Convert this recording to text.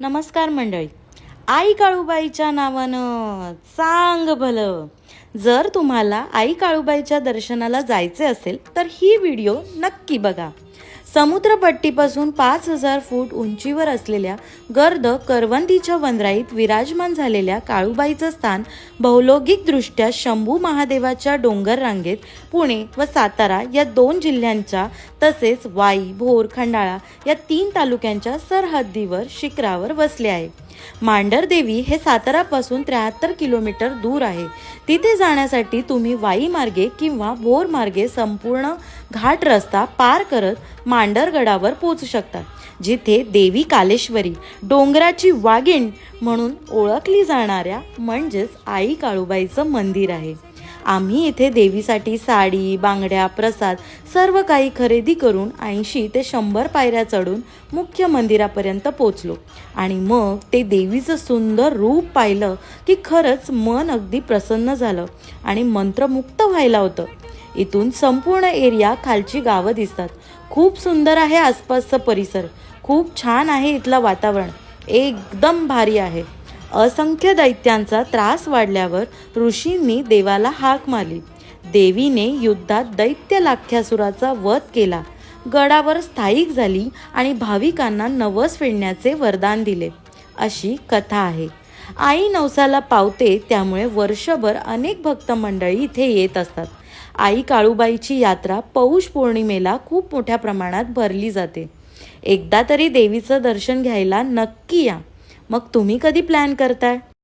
नमस्कार मंडळी. आई काळूबाईच्या नावानं सांग भलं. जर तुम्हाला आई काळूबाईच्या दर्शनाला जायचे असेल तर ही व्हिडिओ नक्की बघा. समुद्रपट्टीपासून पाच हजार फूट उंचीवर असलेल्या गर्द करवंदीच्या वनराईत विराजमान झालेल्या काळूबाईचं स्थान भौलोगिकदृष्ट्या शंभू महादेवाच्या डोंगर रांगेत पुणे व सातारा या दोन जिल्ह्यांच्या तसेच वाई भोर खंडाळा या तीन तालुक्यांच्या सरहद्दीवर शिखरावर वसले आहे. मांडरदेवी हे सातारापासून त्र्याहत्तर किलोमीटर दूर आहे. तिथे जाण्यासाठी तुम्ही वाई मार्गे किंवा भोर मार्गे संपूर्ण घाट रस्ता पार करत मांडरगडावर पोहोचू शकता जिथे देवी कालेश्वरी डोंगराची वाघीण म्हणून ओळखली जाणाऱ्या म्हणजेच आई काळूबाईचं मंदिर आहे. आम्ही इथे देवीसाठी साडी बांगड्या प्रसाद सर्व काही खरेदी करून ऐंशी ते शंभर पायऱ्या चढून मुख्य मंदिरापर्यंत पोचलो आणि मग ते देवीचं सुंदर रूप पाहिलं की खरंच मन अगदी प्रसन्न झालं आणि मंत्रमुक्त व्हायला होतं. इथून संपूर्ण एरिया खालची गावं दिसतात. खूप सुंदर आहे आसपासचा परिसर. खूप छान आहे इथलं वातावरण. एकदम भारी आहे. असंख्य दैत्यांचा त्रास वाढल्यावर ऋषींनी देवाला हाक मारली. देवीने युद्धात दैत्य लाख्यासुराचा वध केला. गडावर स्थायिक झाली आणि भाविकांना नवस फेडण्याचे वरदान दिले. अशी कथा आहे. आई नवसाला पावते त्यामुळे वर्षभर अनेक भक्त मंडळी इथे येत असतात. आई काळूबाईची यात्रा पौष पौर्णिमेला खूप मोठ्या प्रमाणात भरली जाते. एकदा तरी देवीचं दर्शन घ्यायला नक्की या. मग तुम्ही कधी प्लॅन करताय?